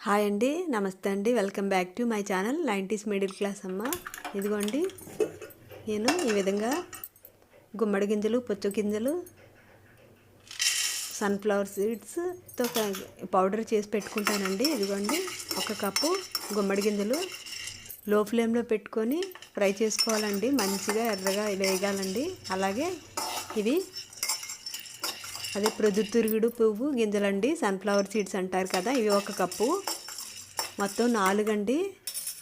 Hi అండి నమస్తే అండి. Welcome back to my channel nineties middle class అమ్మ. ఇదిగోండి నేను ఈ విధంగా గుమ్మడి గింజలు పుచ్చు గింజలు సన్ఫ్లవర్ సీడ్స్తో పౌడర్ చేసి పెట్టుకుంటానండి. ఇదిగోండి ఒక కప్పు గుమ్మడి గింజలు లో ఫ్లేమ్లో పెట్టుకొని ఫ్రై చేసుకోవాలండి. మంచిగా ఎర్రగా వేయగాలండి అలాగే ఇవి అదే ప్రొద్దుతిరుగుడు పువ్వు గింజలండి సన్ఫ్లవర్ సీడ్స్ అంటారు కదా ఇవి ఒక కప్పు. మొత్తం నాలుగండి.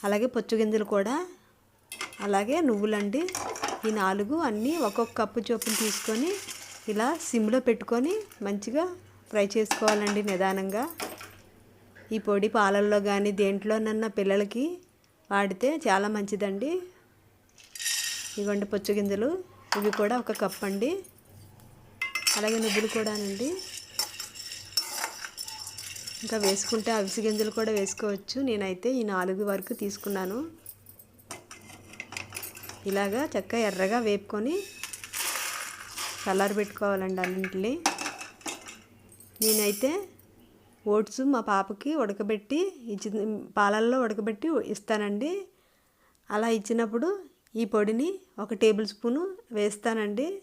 అలాగే పొచ్చు గింజలు కూడా. అలాగే నువ్వులండి. ఈ నాలుగు అన్నీ ఒక్కొక్క కప్పు చొప్పున తీసుకొని ఇలా సిమ్లో పెట్టుకొని మంచిగా ఫ్రై చేసుకోవాలండి నిదానంగా. ఈ పొడి పాలల్లో కానీ దేంట్లోనన్నా పిల్లలకి వాడితే చాలా మంచిదండి. ఇవ్వండి పొచ్చు గింజలు. ఇవి కూడా ఒక కప్ అండి అలాగే నువ్వులు కూడానండి. ఇంకా వేసుకుంటే అవిసి గింజలు కూడా వేసుకోవచ్చు. నేనైతే ఈ నాలుగు వరకు తీసుకున్నాను. ఇలాగా చక్క ఎర్రగా వేపుకొని కలర్ పెట్టుకోవాలండి అన్నింటిని. నేనైతే ఓట్స్ మా పాపకి ఉడకబెట్టి ఇచ్చి పాలల్లో ఉడకబెట్టి ఇస్తానండి. అలా ఇచ్చినప్పుడు ఈ పొడిని ఒక టేబుల్ స్పూను వేస్తానండి.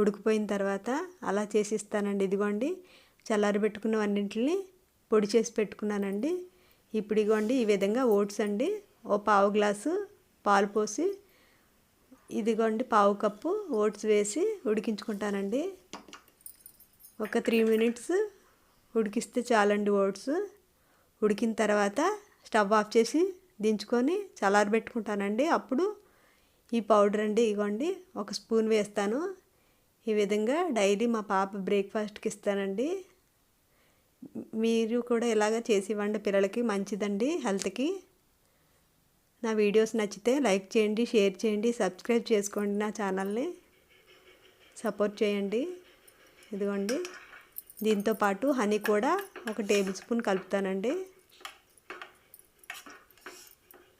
ఉడికిపోయిన తర్వాత అలా చేసి ఇస్తానండి ఇదిగోండి చల్లారి పెట్టుకున్నవన్నింటిని పొడి చేసి పెట్టుకున్నానండి. ఇప్పుడు ఇదిగోండి ఈ విధంగా ఓట్స్ అండి. ఓ పావు గ్లాసు పాలు పోసి ఇదిగోండి పావు కప్పు ఓట్స్ వేసి ఉడికించుకుంటానండి. ఒక త్రీ మినిట్స్ ఉడికిస్తే చాలండి ఓట్స్. ఉడికిన తర్వాత స్టవ్ ఆఫ్ చేసి దించుకొని చల్లారి పెట్టుకుంటానండి. అప్పుడు ఈ పౌడర్ అండి ఇగోండి ఒక స్పూన్ వేస్తాను. ఈ విధంగా డైలీ మా పాప బ్రేక్ఫాస్ట్కి ఇస్తానండి. మీరు కూడా ఇలాగ చేసి ఇవ్వండి పిల్లలకి మంచిదండి హెల్త్కి. నా వీడియోస్ నచ్చితే లైక్ చేయండి షేర్ చేయండి సబ్స్క్రైబ్ చేసుకోండి నా ఛానల్ని. సపోర్ట్ చేయండి. ఇదిగోండి. దీంతో పాటు హనీ కూడా ఒక టేబుల్ స్పూన్ కలుపుతానండి.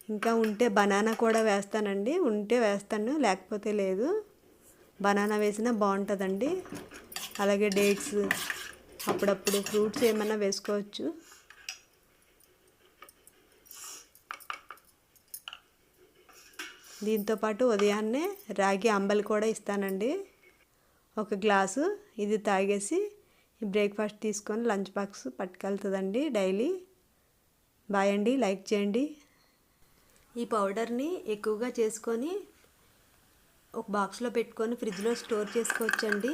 ఇంకా ఉంటే బనానా కూడా వేస్తానండి. ఉంటే వేస్తాను లేకపోతే లేదు. బనానా వేసినా బాగుంటుందండి. అలాగే డేట్స్ అప్పుడప్పుడు ఫ్రూట్స్ ఏమైనా వేసుకోవచ్చు. దీంతోపాటు ఉదయాన్నే రాగి అంబలి కూడా ఇస్తానండి. ఒక గ్లాసు ఇది తాగేసి బ్రేక్ఫాస్ట్ తీసుకొని లంచ్ బాక్స్ పట్టుకెళ్తుందండి డైలీ. బాయ్ అండి లైక్ చేయండి. ఈ పౌడర్ని ఎక్కువగా చేసుకొని ఒక బాక్స్లో పెట్టుకొని ఫ్రిడ్జ్లో స్టోర్ చేసుకోవచ్చండి.